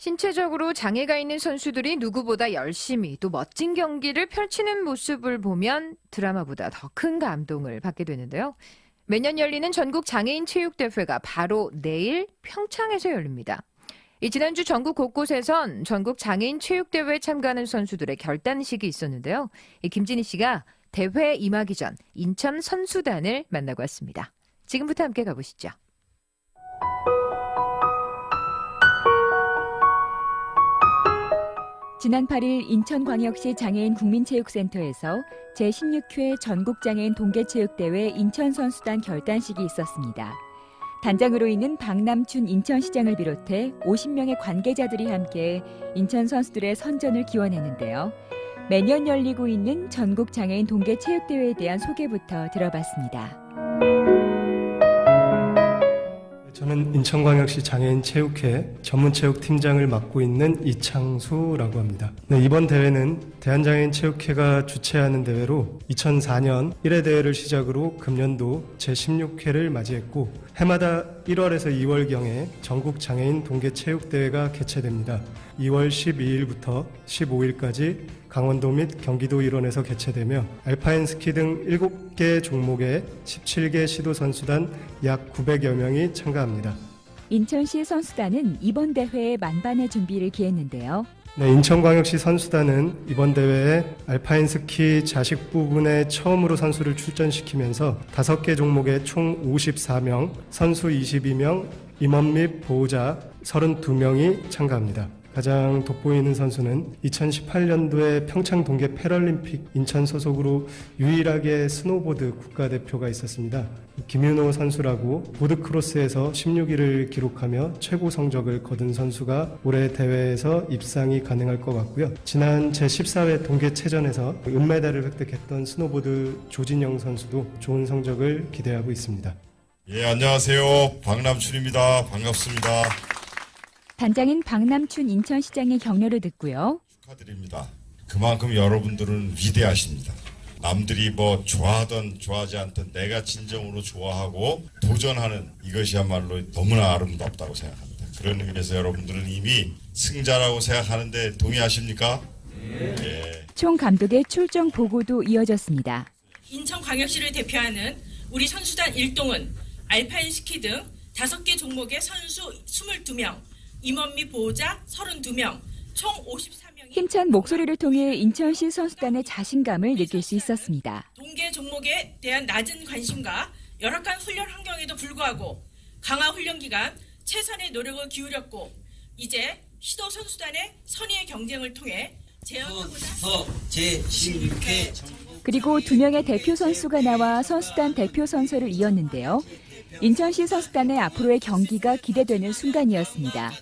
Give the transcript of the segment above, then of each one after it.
신체적으로 장애가 있는 선수들이 누구보다 열심히 또 멋진 경기를 펼치는 모습을 보면 드라마보다 더 큰 감동을 받게 되는데요. 매년 열리는 전국 장애인 체육대회가 바로 내일 평창에서 열립니다. 이 지난주 전국 곳곳에선 전국 장애인 체육대회에 참가하는 선수들의 결단식이 있었는데요. 이 김진희 씨가 대회 임하기 전 인천 선수단을 만나고 왔습니다. 지금부터 함께 가보시죠. 지난 8일 인천광역시 장애인 국민체육센터에서 제16회 전국장애인 동계체육대회 인천선수단 결단식이 있었습니다. 단장으로 있는 박남춘 인천시장을 비롯해 50명의 관계자들이 함께 인천 선수들의 선전을 기원했는데요. 매년 열리고 있는 전국장애인 동계체육대회에 대한 소개부터 들어봤습니다. 저는 인천광역시 장애인 체육회 전문체육팀장을 맡고 있는 이창수라고 합니다. 네, 이번 대회는 대한장애인 체육회가 주최하는 대회로 2004년 1회 대회를 시작으로 금년도 제16회를 맞이했고 해마다 1월에서 2월경에 전국 장애인 동계 체육대회가 개최됩니다. 2월 12일부터 15일까지 강원도 및 경기도 일원에서 개최되며 알파인 스키 등 7개 종목의 17개 시도 선수단 약 900여 명이 참가합니다. 인천시 선수단은 이번 대회에 만반의 준비를 기했는데요. 네, 인천광역시 선수단은 이번 대회에 알파인 스키 자식 부분에 처음으로 선수를 출전시키면서 5개 종목에 총 54명, 선수 22명, 임원 및 보호자 32명이 참가합니다. 가장 돋보이는 선수는 2018년도에 평창 동계 패럴림픽 인천 소속으로 유일하게 스노보드 국가대표가 있었습니다. 김윤호 선수라고 보드크로스에서 16위를 기록하며 최고 성적을 거둔 선수가 올해 대회에서 입상이 가능할 것 같고요. 지난 제14회 동계체전에서 은메달을 획득했던 스노보드 조진영 선수도 좋은 성적을 기대하고 있습니다. 예, 안녕하세요. 박남춘입니다. 반갑습니다. 단장인 박남춘 인천시장의 격려를 듣고요. 축하드립니다. 그만큼 여러분들은 위대하십니다. 남들이 뭐 좋아하든 좋아하지 않든 내가 진정으로 좋아하고 도전하는 이것이야말로 너무나 아름답다고 생각합니다. 그런 의미에서 여러분들은 이미 승자라고 생각하는데 동의하십니까? 예. 총 감독의 출정 보고도 이어졌습니다. 인천광역시를 대표하는 우리 선수단 일동은 알파인 스키 등 5개 종목의 선수 22명, 임원 및 보호자 32명, 총 54명이 힘찬 목소리를 통해 인천시 선수단의 자신감을 느낄 수 있었습니다. 동계 종목에 대한 낮은 관심과 열악한 훈련 환경에도 불구하고 강화 훈련 기간 최선의 노력을 기울였고 이제 시도 선수단의 선의의 경쟁을 통해 제어하고자 서 제16회 그리고 두 명의 대표 선수가 나와 선수단 대표 선서를 이었는데요. 인천시 선수단의 앞으로의 경기가 기대되는 순간이었습니다.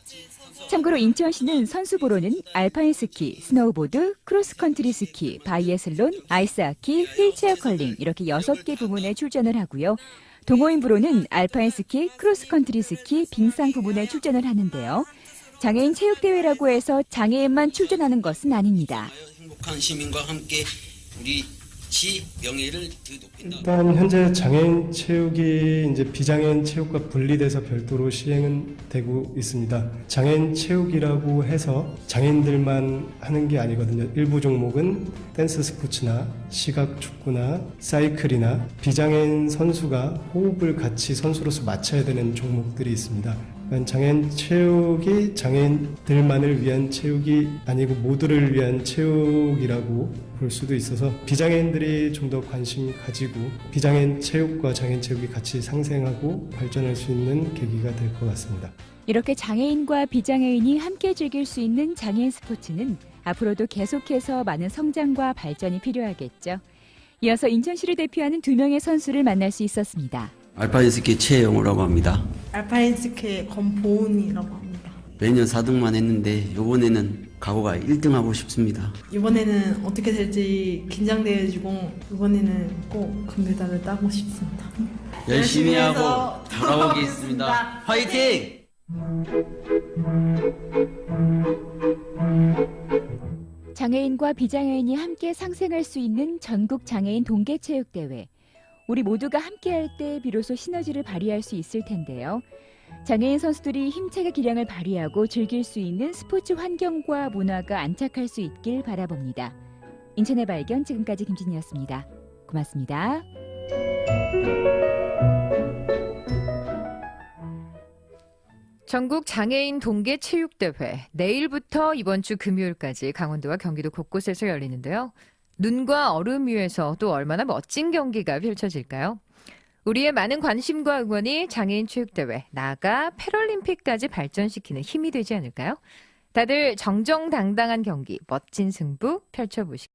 참고로 인천시는 선수부로는 알파인 스키, 스노우보드, 크로스컨트리 스키, 바이애슬론, 아이스하키, 휠체어 컬링 이렇게 6개 부문에 출전을 하고요. 동호인 부로는 알파인 스키, 크로스컨트리 스키, 빙상 부문에 출전을 하는데요. 장애인 체육대회라고 해서 장애인만 출전하는 것은 아닙니다. 행복한 시민과 함께 우리 시 명예를 더 높인다. 일단 현재 장애인 체육이 이제 비장애인 체육과 분리돼서 별도로 시행은 되고 있습니다. 장애인 체육이라고 해서 장애인들만 하는 게 아니거든요. 일부 종목은 댄스 스포츠나 시각 축구나 사이클이나 비장애인 선수가 호흡을 같이 선수로서 맞춰야 되는 종목들이 있습니다. 그러니까 장애인 체육이 장애인들만을 위한 체육이 아니고 모두를 위한 체육이라고 볼 수도 있어서 비장애인들이 좀 더 관심 가지고 비장애인 체육과 장애인 체육이 같이 상생하고 발전할 수 있는 계기가 될 것 같습니다. 이렇게 장애인과 비장애인이 함께 즐길 수 있는 장애인 스포츠는 앞으로도 계속해서 많은 성장과 발전이 필요하겠죠. 이어서 인천시를 대표하는 두 명의 선수를 만날 수 있었습니다. 알파인 스키 최영우라고 합니다. 알파인 스키의 권보은이라고 합니다. 매년 4등만 했는데 이번에는 각오가 1등하고 싶습니다. 이번에는 어떻게 될지 긴장돼가지고 이번에는 꼭 금메달을 따고 싶습니다. 열심히 하고 돌아오겠습니다. 화이팅! 장애인과 비장애인이 함께 상생할 수 있는 전국 장애인 동계체육대회. 우리 모두가 함께할 때 비로소 시너지를 발휘할 수 있을 텐데요. 장애인 선수들이 힘차게 기량을 발휘하고 즐길 수 있는 스포츠 환경과 문화가 안착할 수 있길 바라봅니다. 인천의 발견 지금까지 김진이었습니다. 고맙습니다. 전국 장애인 동계 체육대회 내일부터 이번 주 금요일까지 강원도와 경기도 곳곳에서 열리는데요. 눈과 얼음 위에서 또 얼마나 멋진 경기가 펼쳐질까요? 우리의 많은 관심과 응원이 장애인 체육대회 나아가 패럴림픽까지 발전시키는 힘이 되지 않을까요? 다들 정정당당한 경기, 멋진 승부 펼쳐보시기